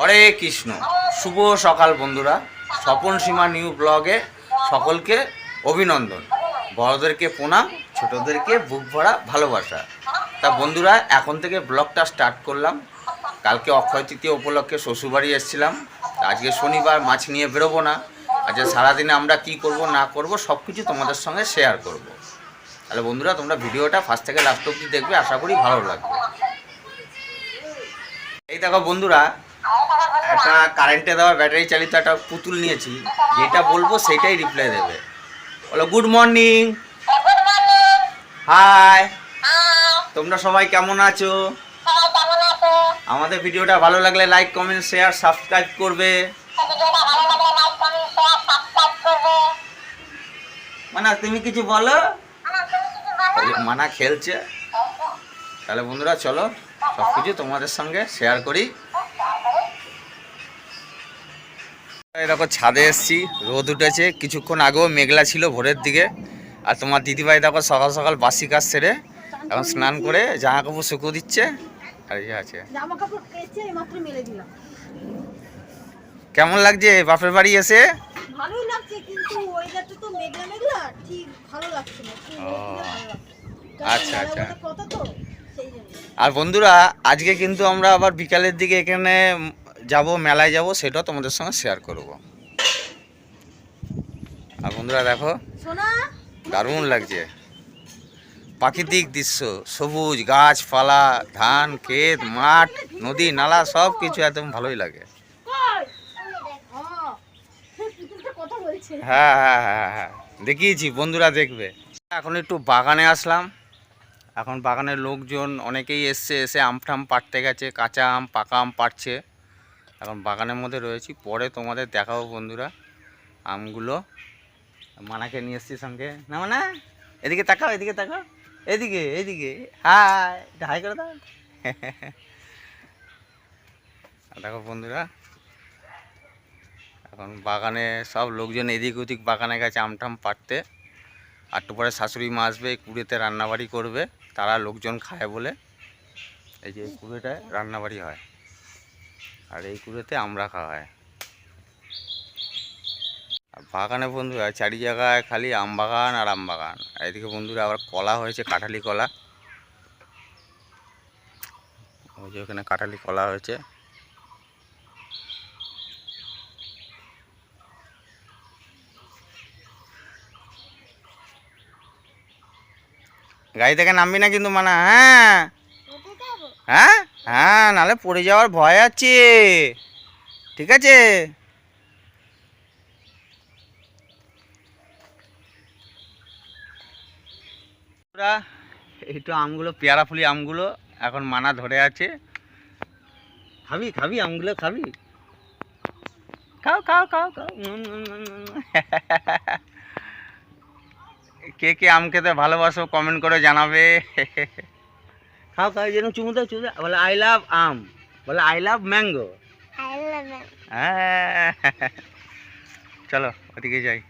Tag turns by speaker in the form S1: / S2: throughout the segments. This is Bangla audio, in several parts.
S1: হরে কৃষ্ণ। শুভ সকাল বন্ধুরা। স্বপন সীমা নিউ ব্লগে সকলকে অভিনন্দন। বড়দেরকে প্রণাম, ছোটদেরকে বুক ভরা ভালোবাসা। তা বন্ধুরা, এখন থেকে ব্লগটা স্টার্ট করলাম। কালকে অক্ষয় তৃতীয় উপলক্ষে শ্বশুরবাড়ি এসেছিলাম। আজকে শনিবার, মাছ নিয়ে বেরোবো না। আজকে সারাদিনে আমরা কি করব, না করব সব কিছু তোমাদের সঙ্গে শেয়ার করব। তাহলে বন্ধুরা, তোমরা ভিডিওটা ফার্স্ট থেকে লাস্ট অব্দি দেখবে, আশা করি ভালো লাগবে। এই দেখো বন্ধুরা একটা কারেন্টে দেওয়া ব্যাটারি চালিত একটা পুতুল নিয়েছি, যেটা বলব সেটাই রিপ্লাই দেবে। বলো গুড মর্নিং হাই তোমরা সবাই কেমন আছো? আমাদের ভিডিওটা ভালো লাগলে লাইক কমেন্ট শেয়ার সাবস্ক্রাইব করবে। মানা, তুমি কিছু বলো? মানা খেলছে। তাহলে বন্ধুরা, চলো সব কিছু তোমাদের সঙ্গে শেয়ার করি। এরকম ছাদে এসছি রোদ উঠেছে। কিছুক্ষণ আগেও মেঘলা ছিল ভোরের দিকে। আর তোমার দিদিভাই দেখো সকাল সকাল বাসি কাজ সেরে এখন স্নান করে জামা কাপড় শুকিয়ে দিচ্ছে আর এই আছে। কেমন লাগছে? বাপের বাড়ি এসে?
S2: ভালোই লাগছে কিন্তু ওয়েদারটা তো মেঘলা মেঘলা ঠিক ভালো লাগছে না
S1: ও,
S2: রোদ দিলে ভালো লাগছে।
S1: আচ্ছা, আচ্ছা।
S2: কথা তো
S1: আর বন্ধুরা আজকে কিন্তু আমরা আবার বিকালের দিকে এখানে যাব মেলায় যাব সেটাও তোমাদের সঙ্গে শেয়ার করব। আর বন্ধুরা দেখো দারুণ লাগছে। প্রাকৃতিক দৃশ্য সবুজ গাছপালা ধান ক্ষেত মাঠ নদী নালা সব কিছু একদম ভালোই লাগে।
S2: বলছে।
S1: হ্যাঁ হ্যাঁ হ্যাঁ হ্যাঁ দেখিয়েছি বন্ধুরা দেখবে। এখন একটু বাগানে আসলাম। এখন বাগানের লোকজন অনেকেই এসছে এসে আম টাম পাড়তে গেছে কাঁচা আম পাকা আম পাড়ছে। এখন বাগানের মধ্যে রয়েছি। পরে তোমাদের দেখাবো বন্ধুরা আমগুলো। মানাকে নিয়ে এসছি সঙ্গে। না, মানা? এদিকে তাকাও এদিকে তাকাও। এদিকে এদিকে। হাই। হাই করে দাও। দেখো বন্ধুরা, এখন বাগানে সব লোকজন এদিক ওদিক বাগানে গেছে আমটাম পাড়তে। একটু পরে শাশুড়ি মা আসবে, কুড়েতে রান্নাবাড়ি করবে। তারা লোকজন খায় বলে। এই যে কুড়েটায় রান্নাবাড়ি হয়। আর এই কুড়েতে আমরা খাওয়া হয় আর বাগানে বন্ধুরা চারি জায়গায় খালি আম বাগান আর আম বাগান। এদিকে বন্ধুরা, আবার কলা হয়েছে, কাঁঠালি কলা। ওই যে ওখানে কাঁঠালি কলা হয়েছে। গাড়ি থেকে নামবি না কিন্তু মানা হ্যাঁ? হ্যাঁ? হ্যাঁ নালে পড়ে যাওয়ার ভয় আছে। ঠিক আছে? তো আমগুলো, পেয়ারা ফুলি আমগুলো এখন মানা ধরে আছে। খাবি খাবি আমগুলো, খাবি? খাও খাও খাও খাও। কে কে আম খেতে ভালোবাসো কমেন্ট করে জানাবে। খাও খাও যেন চুমু দাও চুমু দাও। বলে আই লাভ আম। বলে আই লাভ ম্যাঙ্গো হ্যাঁ। চলো ওদিকে যাই।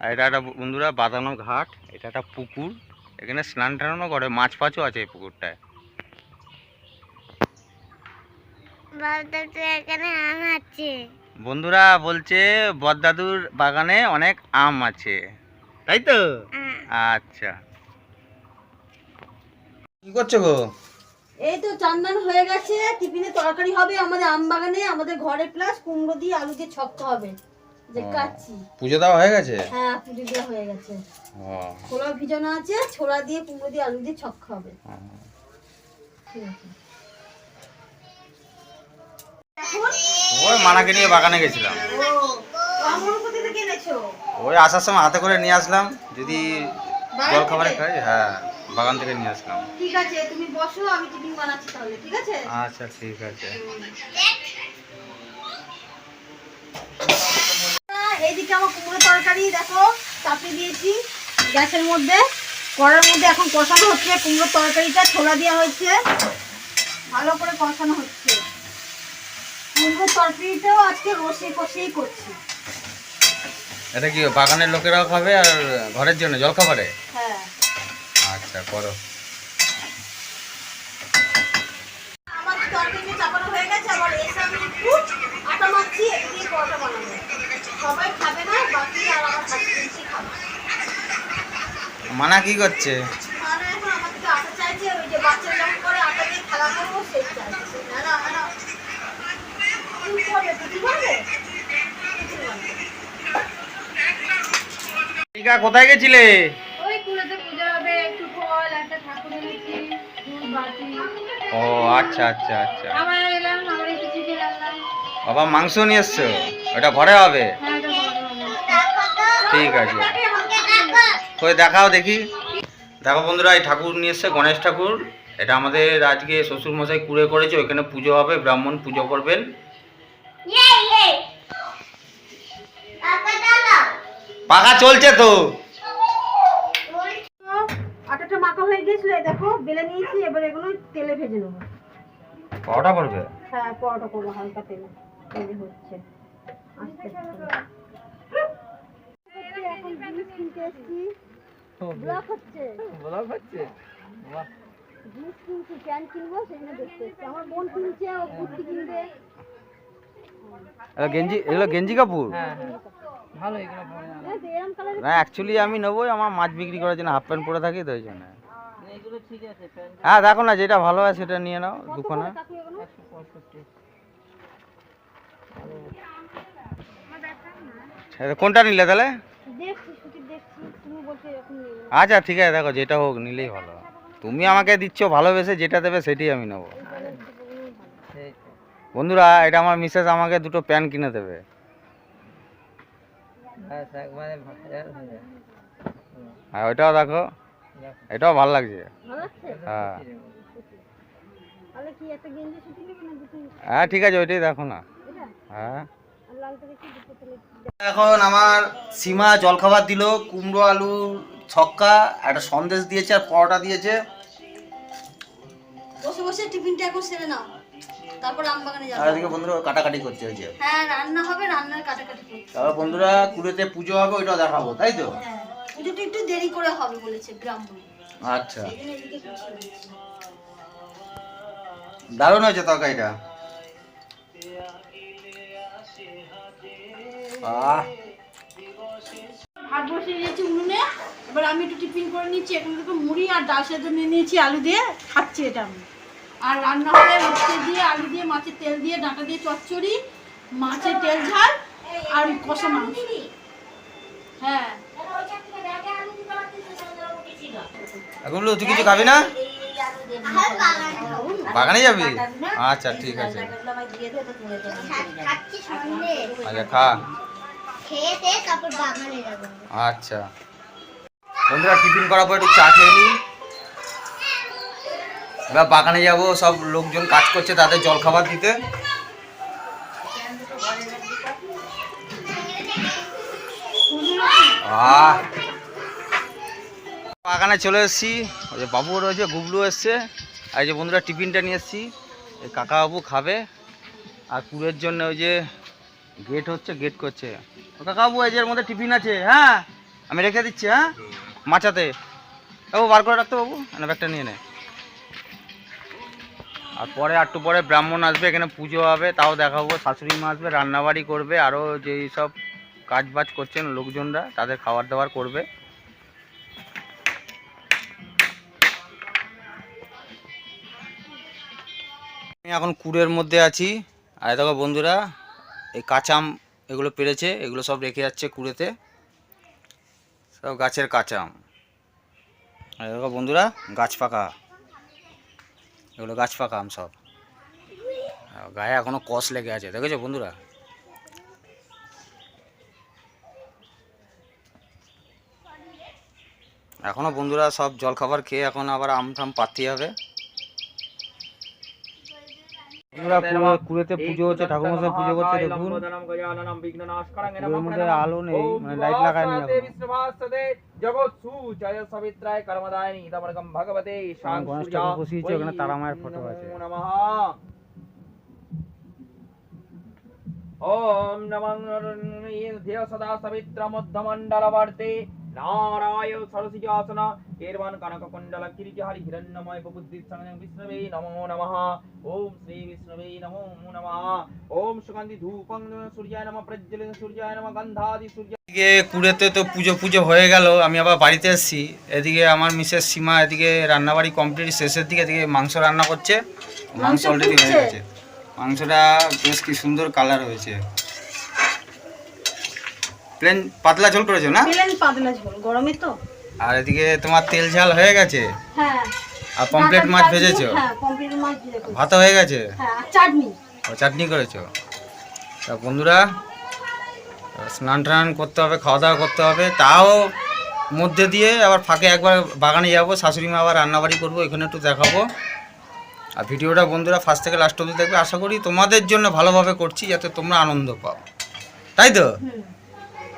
S1: আর এটা একটা বন্ধুরা বাঁধানো ঘাট। এটা একটা পুকুর। এখানে স্নান টানানো করে মাছ ফাছও আছে এই পুকুরটায়।
S3: এখানে আম আছে
S1: বন্ধুরা বলছে বদদাদুর বাগানে অনেক আম আছে। তাই তো? আচ্ছা। কি করছ গো?
S2: এই তো চান্দান হয়ে গেছে টিফিনে তরকারি হবে আমাদের আম বাগানে আমাদের ঘরে প্লাস কুমড়ো দিয়ে আলু দিয়ে ছক্কা হবে। যে। কাচ্ছি।
S1: পুজো দেওয়া হয়ে গেছে?
S2: হ্যাঁ পুজো দেওয়া হয়ে গেছে।
S1: ও,
S2: ছোলা ভিজানো আছে ছোলা দিয়ে কুমড়ো দিয়ে আলু দিয়ে ছক্কা হবে। ঠিক আছে।
S1: ওই মানাকে নিয়ে বাগানে গেছিলাম। ওই আসার সময় হাতে করে নিয়ে আসলাম যদি জল খাবারে খাই হ্যাঁ বাগান থেকে নিয়ে আসলাম।
S2: ঠিক আছে তুমি বসো আমি টিফিন বানাচ্ছি তাহলে ঠিক আছে?
S1: আচ্ছা ঠিক আছে।
S2: এইদিকে আমার কুমড়ো তরকারি দেখো চাপিয়ে দিয়েছি। গ্যাসের মধ্যে কড়ার মধ্যে এখন কষানো হচ্ছে। কুমড়োর তরকারিটা ছোলা দেওয়া হয়েছে। ভালো করে কষানো হচ্ছে। কুমড়োর তরকারিটাও আজকে রসে কষেই করছি।
S1: এটা কি বাগানের লোকেরাও খাবে আর ঘরের জন্য জল খাবারে
S2: হ্যাঁ।
S1: আচ্ছা করো।
S2: আমার তরকারিটা চাপানো হয়ে গেছে আবার এসে আমি একটু আটা মাখছি দিয়ে পরোটা বানাবো। সবাই খাবে না বাকি আর আমার হাজবেন্ডই খাবে?
S1: মানা কি করছে?
S2: এখন আটা চাইছে ওই যে যেমন করে আটা দিয়ে খেলা করব সেই চাইছে না না না কি করবে কিছু করবে কিছু করবে
S1: টিকা কোথায় গেছিলে? ও আচ্ছা আচ্ছা আচ্ছা। বাবা মাংস নিয়ে এসছো? ওটা ঘরে হবে?
S2: হ্যাঁ।
S1: ঠিক আছে। কই দেখাও দেখি। দেখো বন্ধুরা এই ঠাকুর নিয়ে এসছে গণেশ ঠাকুর। এটা আমাদের আজকে শ্বশুর মশাই কুড়ে করেছে ওইখানে পুজো হবে ব্রাহ্মণ পুজো করবেন। পাখা চলছে তো।
S2: আটাটা মাখা হয়ে গেছিল দেখো বেলে নিয়েছি এবার এগুলো তেলে ভেজে নেব।
S1: কটা করবে?
S2: হ্যাঁ পরোটা করব হালকা তেলে। তেলে হচ্ছে। এখন জিনিস কিনতে এসেছি। ব্লক হচ্ছে।
S1: ব্লগ হচ্ছে?
S2: জিনিস কিনছি প্যান্ট কিনবো সেখানে দেখতে আমার বোন কিনছে ও কুর্তি কিনবে।
S1: গেঞ্জি এগুলো গেঞ্জি কাপড়?
S2: তো এরম কালারের
S1: না অ্যাকচুয়ালি আমি নেবোই আমার মাছ বিক্রি করার জন্য হাফ প্যান্ট পরে থাকি তো ওই জন্য। হ্যাঁ দেখো না যেটা ভালো হয় সেটা নিয়ে নাও দুখানা। আচ্ছা, কোনটা নিলে তাহলে?
S2: দেখছি ছুটি দেখছি তুমি বলছো এরকম নেই
S1: আচ্ছা ঠিক আছে দেখো যেটা হোক নিলেই ভালো। তুমি আমাকে দিচ্ছ ভালোবেসে যেটা দেবে সেটাই আমি নেব। বন্ধুরা এটা আমার মিসেস আমাকে দুটো প্যান্ট কিনে দেবে। হ্যাঁ ওইটাও দেখো। এটাও ভালো লাগছে। হ্যাঁ। হ্যাঁ ঠিক আছে ওইটাই দেখো না। হ্যাঁ। এখন আমার সীমা জলখাবার দিল কুমড়ো আলু ছক্কা একটা সন্দেশ দিয়েছে আর পরোটা দিয়েছে।
S2: বসে বসে টিফিনটা এখন সেরে নাও। তারপর আমবাগানে যাব।
S1: এদিকে বন্ধুরা কাটাকাটি করছে ওই যে।
S2: হ্যাঁ রান্না হবে রান্নার কাটাকাটি করতে
S1: তারপর বন্ধুরা কুড়েতে পুজো হবে ওইটাও দেখাবো তাই তো?
S2: হ্যাঁ পুজোটা একটু দেরি করে হবে বলেছে ব্রাহ্মণ।
S1: আচ্ছা। দারুণ হয়েছে তরকারিটা। আহ।
S2: ভাত বসিয়ে দিয়েছি উনুনে। এবার আমি একটু টিফিন করে নিচ্ছি এখান থেকে মুড়ি আর ডাল সেদ্ধ নিয়ে নিয়েছি আলু দিয়ে। খাচ্ছি এটা আমি। আর রান্না হবে উচ্ছে দিয়ে আলু দিয়ে মাছের তেল দিয়ে ডাঁটা দিয়ে চচ্চড়ি মাছের তেল ঝাল আর কষা মাংস হ্যাঁ।
S1: এখন তুই কিছু খাবি না? বাগানে যাবি? আচ্ছা ঠিক আছে। আচ্ছা খা। আচ্ছা। বন্ধুরা টিফিন করার পর একটু চা খেয়ে নিই এবার বাগানে যাব, সব লোকজন কাজ করছে, তাদের জল খাবার দিতে। বাগানে চলে এসেছি। ওই যে বাবু রয়েছে গুবলু এসছে। আর এই যে বন্ধুরা, টিফিনটা নিয়ে এসেছি। কাকা বাবু খাবে। আর কুড়ের জন্য ওই যে গেট হচ্ছে গেট করছে। কাকা বাবু এই যে মধ্যে টিফিন আছে হ্যাঁ? আমি রেখে দিচ্ছি হ্যাঁ? মাচাতে বাবু, বার করে রাখতে বাবু। না ব্যাগটা নিয়ে নে। আর পরে একটু পরে ব্রাহ্মণ আসবে, এখানে পুজো হবে, তাও দেখাবো, শাশুড়ি মা আসবে, রান্নাবাড়ি করবে আরও যেই সব কাজ বাজ করছেন লোকজনরা, তাদের খাবার দাবার করবে। আমি এখন কুড়ের মধ্যে আছি। আর দেখো বন্ধুরা, এই কাঁচাম এগুলো পেরেছে, এগুলো সব রেখে যাচ্ছে কুড়েতে। সব গাছের কাঁচাম। আর দেখো বন্ধুরা, গাছ পাকা। এগুলো গাছ পাকা আম সব। গায়ে এখনও কষ লেগে আছে, দেখেছ বন্ধুরা? এখনও বন্ধুরা সব জলখাবার খেয়ে এখন আবার আম থাম পাতি হবে। কুড়েতে পুজো হচ্ছে ঠাকুরমশাই পুজো করছে দেখুন। কুড়ের মধ্যে আলো নেই মানে লাইট লাগায়নি এখন। গণেশ ঠাকুর বসিয়েছে ওখানে তারা মায়ের ফটো আছে।
S4: ওম নমঃ ধিয় সদা সবিত্র নারায় সরসিজাসন কেরবান কনক কুণ্ডল কিরিটিহারি হিরণ্যময় বুদ্ধি সংযম বিষ্ণবে নমো নমঃ। ওম শ্রী বিষ্ণবে নমো নমঃ। ওম সুগন্ধি ধূপং সূর্যায় নমঃ প্রজ্বলিত সূর্যায় নমঃ গন্ধাদি সূর্য
S1: এদিকে কুড়েতে তো পুজো পুজো হয়ে গেল আমি আবার বাড়িতে এসেছি। এদিকে আমার মিসেস সীমা এদিকে রান্নাবাড়ি কমপ্লিট শেষের দিকে এদিকে মাংস রান্না করছে। মাংস
S2: মাংস
S1: অলরেডি হয়ে গেছে। মাংসটা বেশ কি সুন্দর কালার হয়েছে। প্লেন পাতলা ঝোল করেছ না?
S2: প্লেন পাতলা ঝোল গরমে তো।
S1: আর এদিকে তোমার তেল ঝাল হয়ে গেছে?
S2: হ্যাঁ।
S1: আর পমপ্লেট মাছ ভেজেছো?
S2: হ্যাঁ পমপ্লেট মাছ ভেজে করেছি।
S1: ভাত হয়ে গেছে?
S2: হ্যাঁ চাটনি।
S1: ও চাটনি করেছ? তা বন্ধুরা স্নান টান করতে হবে খাওয়া দাওয়া করতে হবে। তাও মধ্যে দিয়ে আবার ফাঁকে একবার বাগানে যাব শাশুড়ি মা আবার রান্নাবাড়ি করব এখানে একটু দেখাবো। আর ভিডিওটা বন্ধুরা ফার্স্ট থেকে লাস্ট অবধি দেখবে। আশা করি তোমাদের জন্য ভালোভাবে করছি যাতে তোমরা আনন্দ পাও। তাই তো?
S2: হুম।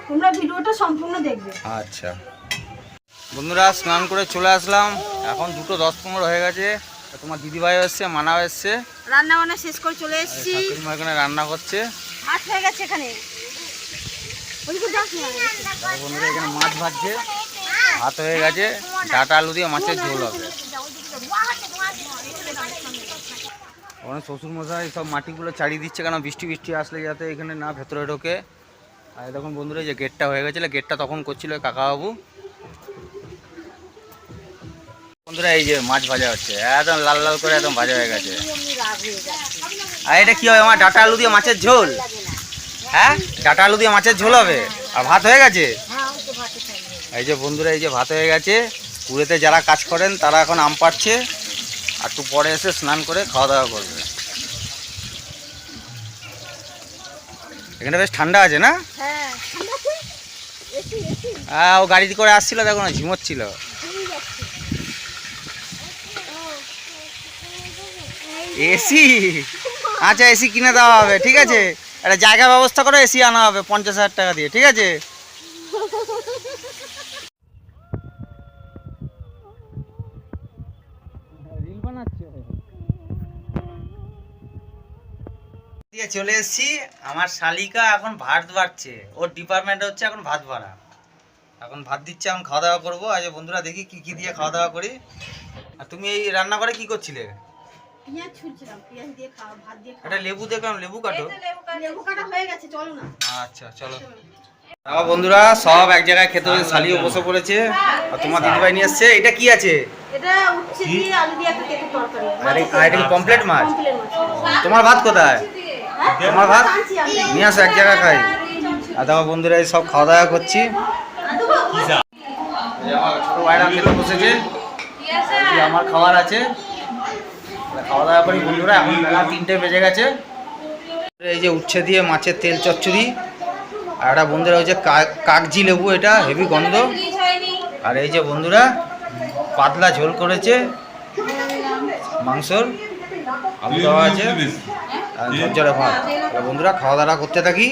S2: তোমরা ভিডিওটা সম্পূর্ণ দেখবে।
S1: আচ্ছা। বন্ধুরা স্নান করে চলে আসলাম। এখন দুটো দশ পনেরো হয়ে গেছে। তোমার দিদিভাই এসছে মানাও এসছে।
S2: রান্না বান্না শেষ করে চলে এসেছি।
S1: এখানে রান্না করছে।
S2: ভাত হয়ে গেছে এখানে।
S1: বন্ধুরা এখানে মাছ ভাজছে। ভাত হয়ে গেছে। ডাটা আলু দিয়ে মাছের ঝোল হবে। ওখানে শ্বশুরমশাই সব মাটিগুলো চাড়িয়ে দিচ্ছে কেন? বৃষ্টি বৃষ্টি আসলে যাতে এখানে না ভেতরে ঢোকে। আর তখন বন্ধুরা যে গেটটা হয়ে গেছিল গেটটা তখন করছিল কাকাবাবু। বন্ধুরা, এই যে মাছ ভাজা হচ্ছে, একদম লাল লাল করে একদম ভাজা হয়ে গেছে। আর এটা কি হবে, আমার ডাটা আলু দিয়ে মাছের ঝোল? হ্যাঁ? ডাটা আলু দিয়ে মাছের ঝোল হবে? আর ভাত হয়ে গেছে? এই যে বন্ধুরা, এই যে ভাত হয়ে গেছে। কুড়েতে যারা কাজ করেন, তারা এখন আম পাড়ছে। আর একটু পরে এসে স্নান করে খাওয়া দাওয়া করবে। এখানে বেশ ঠান্ডা আছে না?
S2: হ্যাঁ
S1: ও গাড়িতে করে আসছিল দেখো না ঝিমোচ্ছিল। এসি? আচ্ছা এসি কিনে দেওয়া হবে ঠিক আছে। একটা জায়গা ব্যবস্থা করে এসি আনা হবে পঞ্চাশ হাজার টাকা দিয়ে ঠিক আছে রিল বানাচ্ছে দিয়ে চলে এসেছি। আমার শালিকা এখন ভাত বাড়ছে। ওর ডিপার্টমেন্ট হচ্ছে এখন ভাত বাড়া। এখন ভাত দিচ্ছে এখন খাওয়া দাওয়া করব। আজ বন্ধুরা দেখি কি কি দিয়ে খাওয়া দাওয়া করি। আর তুমি এই রান্না করে কি করছিলে? একটা লেবু দেখো লেবু কাটো।
S2: লেবু কাটা হয়ে গেছে চলো না।
S1: আচ্ছা চলো। বন্ধুরা সব এক জায়গায় খেতে শালিও বসে পড়েছে আর তোমার দিদিভাই নিয়ে এসছে। এটা কি আছে? আর এটা মাছ। তোমার ভাত কোথায়? তোমার ভাত? নিয়ে আসো এক জায়গায় খাই। আর দেখো বন্ধুরা এই সব খাওয়া দাওয়া করছি। ভাইরা খেতে বসেছে। আমার খাবার আছে। খাওয়া দাওয়া করি বন্ধুরা এখন বেলা তিনটে বেজে গেছে। এই যে উচ্ছে দিয়ে মাছের তেল চচ্চড়ি। আর একটা বন্ধুরা হচ্ছে কাগজি লেবু এটা হেভি গন্ধ। আর এই যে বন্ধুরা পাতলা ঝোল করেছে। মাংসর। আলু দেওয়া আছে। আর ঝরঝরে ভাত। বন্ধুরা খাওয়া দাওয়া করতে থাকি।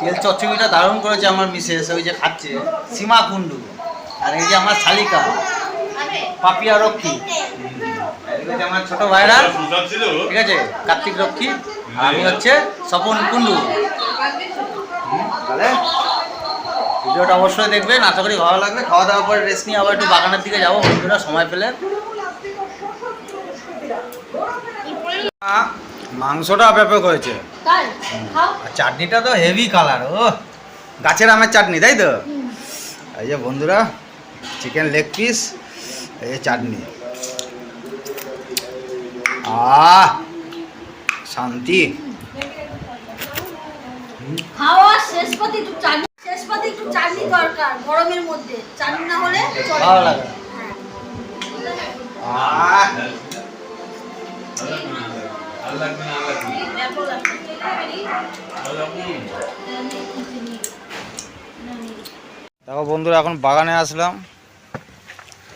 S1: তেল চচ্চড়িটা দারুণ করেছে আমার মিসেস ওই যে খাচ্ছে সীমা কুণ্ডু। আর এই যে আমার শালিকা পাপিয়া রক্ষী। আমার ছোট ভাইরা। ঠিক আছে কার্তিক রক্ষী আমি হচ্ছে স্বপন কুণ্ডু। তাহলে ভিডিওটা অবশ্যই দেখবেন। আশা করি ভালো লাগবে। খাওয়া দাওয়ার পরে রেস্ট নিয়ে আবার একটু বাগানের দিকে যাব। বন্ধুরা সময় পেলে। মাংসটা ব্যাপক হয়েছে আর চাটনিটা তো হেভি কালার ও। গাছের আমের চাটনি তাই তো? এই যে বন্ধুরা চিকেন লেগ পিস এই যে চাটনি। আহ শান্তি।
S2: খাওয়া শেষ শেষ পাতে একটু চাটনি দরকার গরমের মধ্যে। চাটনি না হলে চলে
S1: ভালো লাগে
S2: হ্যাঁ।
S1: আহ
S2: ব্যাপক লাগে।
S1: দেখো বন্ধুরা এখন বাগানে আসলাম।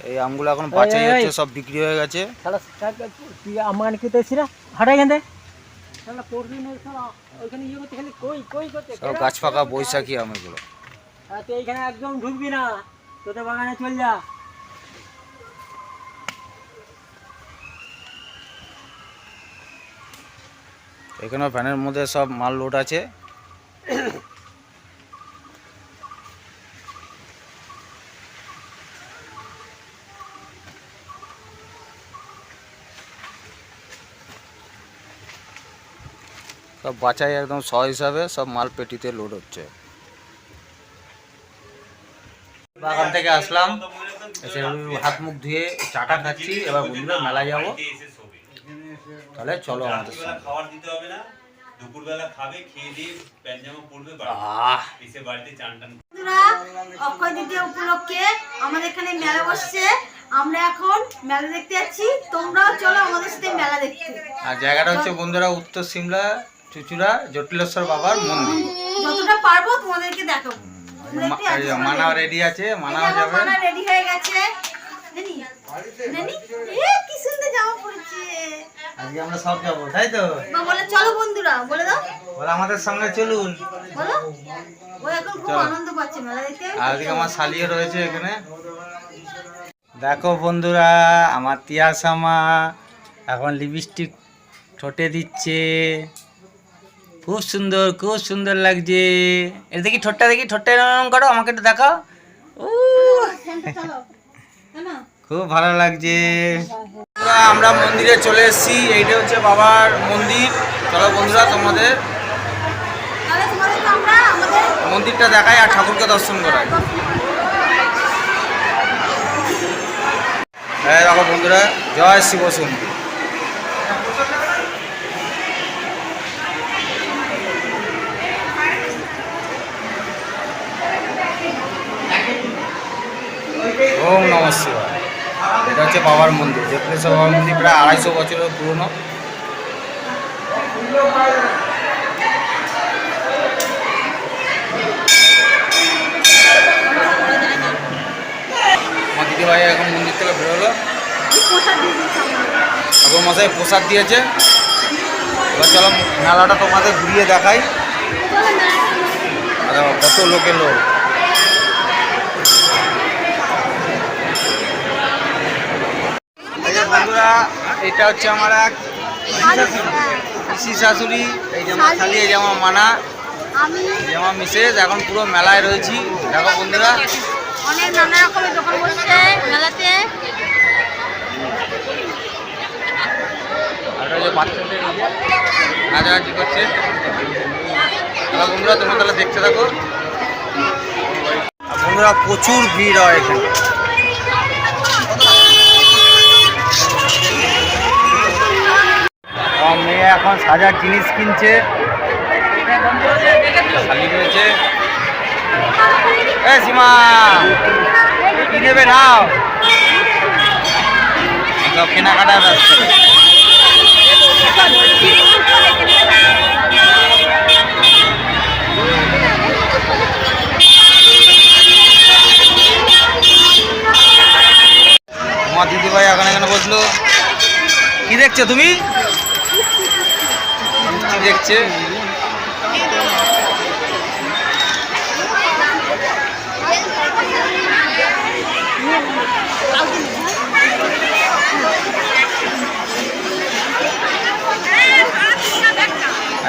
S1: এই আমগুলো এখন বাছাই হচ্ছে সব বিক্রি হয়ে গেছে।
S5: আমার খেতে এসছি না হাঁটা
S1: সব গাছ পাকা বৈশাখী আম এগুলো।
S5: আর তুই এইখানে একদম ঢুকবি না তোদের বাগানে চল যা।
S1: এখানে ফ্যানের মধ্যে সব মাল লোড আছে। সব বাছাই একদম স হিসাবে সব মাল পেটিতে লোড হচ্ছে। বাগান থেকে আসলাম এসে হাত মুখ ধুয়ে চাটা খাচ্ছি এবার বন্ধুরা মেলায় যাব। তাহলে চলো আমাদের
S6: খাবার দিতে হবে না দুপুরবেলা খাবে খেয়ে দিয়ে প্যান্ট পরবে এসে বাড়িতে চান টান
S2: অক্ষয় তৃতীয়া উপলক্ষে আমাদের এখানে মেলা বসছে। আমরা এখন মেলা দেখতে যাচ্ছি। তোমরাও চলো আমাদের সাথে মেলা দেখতে।
S1: আর জায়গাটা হচ্ছে বন্ধুরা উত্তর সিমলা। চুচুড়া জটিলেশ্বর বাবার মন্দির।
S2: যতটা পারব তোমাদেরকে দেখাবো। তোমরা একটু adjust করে
S1: মানা রেডি আছে
S2: এই
S1: মানা যাবে।
S2: মানা রেডি হয়ে গেছে। নেনি নেনি এ কি সুন্দর জামা পরেছে।
S1: আজকে আমরা সব যাব তাই তো?
S2: মা বলে চলো বন্ধুরা বলে দাও।
S1: বলে আমাদের সঙ্গে চলুন।
S2: বলো ও এখন খুব আনন্দ পাচ্ছে মেলা দেখতে।
S1: আজকে আমার রয়েছে এখানে। দেখো বন্ধুরা আমার তিয়াসামা এখন লিপস্টিক ঠোঁটে দিচ্ছে। খুব সুন্দর খুব সুন্দর লাগছে। এটা দেখি ঠোঁটটা দেখি ঠোঁটটা এরকম করো আমাকে একটু দেখাও। খুব ভালো লাগছে। আমরা মন্দিরে চলে এসেছি এইটা হচ্ছে বাবার মন্দির। চলো বন্ধুরা তোমাদের মন্দিরটা দেখায় আর ঠাকুরকে দর্শন করায় হ্যাঁ দেখো বন্ধুরা জয় শিব শম্ভু ওম নম শিবায় এটা হচ্ছে বাবার মন্দির। জেপলেশ্বর বাবার মন্দির প্রায় আড়াইশো বছরের পুরনো। আমার দিদিভাই এখন মন্দির থেকে বেরোলো ঠাকুর মশাই প্রসাদ দিয়েছে। এবার চলো মেলাটা তোমাদের ঘুরিয়ে দেখাই। কত লোকের লোক এই যে বন্ধুরা এটা হচ্ছে আমার এক পিসি শাশুড়ি এই আমার শালি। এই আমার মানা। এই মিসেস এখন পুরো মেলায় রয়েছি। দেখো বন্ধুরা।
S2: অনেক নানা রকমের দোকান বসছে মেলাতে।
S1: নাচানাচি করছে। তাহলে বন্ধুরা তোমরা তাহলে দেখতে থাকো। বন্ধুরা প্রচুর ভিড় হয় এখানে। এখন সাজার জিনিস কিনছে। শালি রয়েছে। এ, সীমা, কি নেবে নাও? কেনাকাটা আমার দিদিভাই এখন এখানে বসল? কি দেখছ তুমি? কি দেখছে।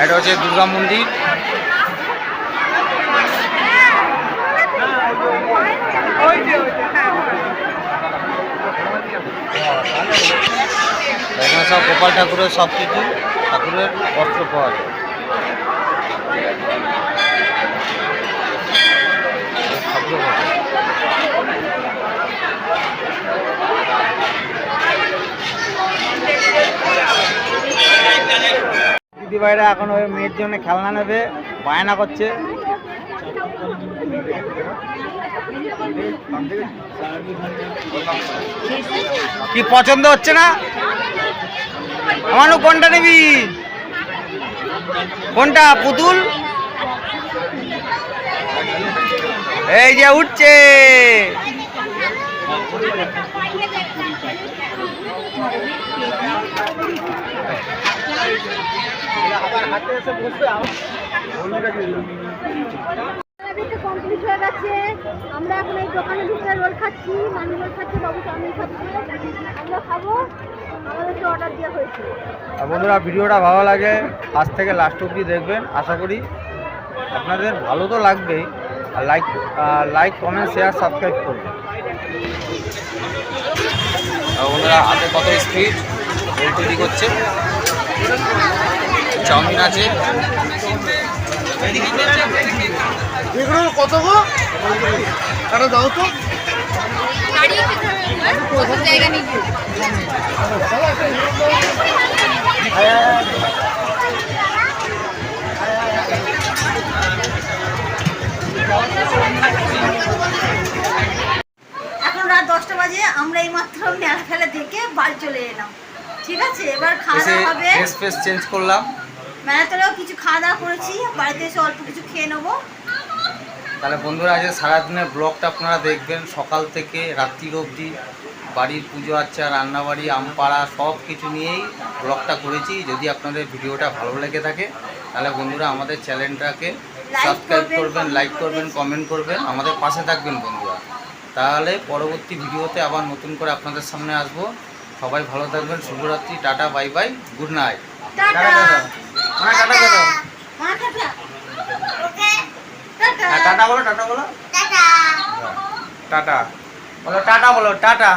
S1: এটা হচ্ছে দুর্গা মন্দির। এখানে সব গোপাল ঠাকুরের সব কিছু। ঠাকুরের বস্ত্র পাওয়া যায় ঠাকুরের বস্ত্র। দিদি ভাইরা এখন ওই মেয়ের জন্য খেলনা নেবে, বায়না করছে কি পছন্দ হচ্ছে না আমার কোনটা নিবি? কোনটা, পুতুল? এই যে উঠছে।
S2: আমরা এখন এই দোকানের ভিতরে রোল খাচ্ছি মানুষ রোল খাচ্ছে, বাবু চাউমিন খাচ্ছে, আমরা খাব।
S1: বন্ধুরা ভিডিওটা ভালো লাগে আজ থেকে লাস্ট অবধি দেখবেন। আশা করি আপনাদের ভালো তো লাগবেই। আর like like comment share subscribe করবেন। বন্ধুরা হাতে কত স্পিড রোল তৈরি করছে চাউমিন আছে।
S7: এগুলো কত গো? আরে দাও তো।
S2: এখন রাত দশটা বাজে আমরা এই মাত্র মেলা ফেলা দেখে বাড়ি চলে এলাম। ঠিক আছে? এবার খাওয়া দাওয়া হবে।
S1: চেঞ্জ করলাম।
S2: মেলাতেও কিছু খাওয়া দাওয়া করেছি। বাড়িতে এসে অল্প কিছু খেয়ে নেব।
S1: তাহলে বন্ধুরা আজকে সারাদিনের ব্লগটা আপনারা দেখবেন। সকাল থেকে রাত্রির অবধি বাড়ির পুজো আচ্ছা রান্নাবাড়ি আমপাড়া সব কিছু নিয়েই ব্লগটা করেছি। যদি আপনাদের ভিডিওটা ভালো লেগে থাকে তাহলে বন্ধুরা আমাদের চ্যানেলটাকে সাবস্ক্রাইব
S2: করবেন,
S1: লাইক করবেন কমেন্ট করবেন। আমাদের পাশে থাকবেন বন্ধুরা। তাহলে পরবর্তী ভিডিওতে আবার নতুন করে আপনাদের সামনে আসব। সবাই ভালো থাকবেন শুভরাত্রি tata bye bye good night.
S2: Tata.
S1: Tata
S2: tata. Tata.
S1: হ্যাঁ, টাটা বলো টাটা বলো। টাটা। বলো টাটা বলো টাটা।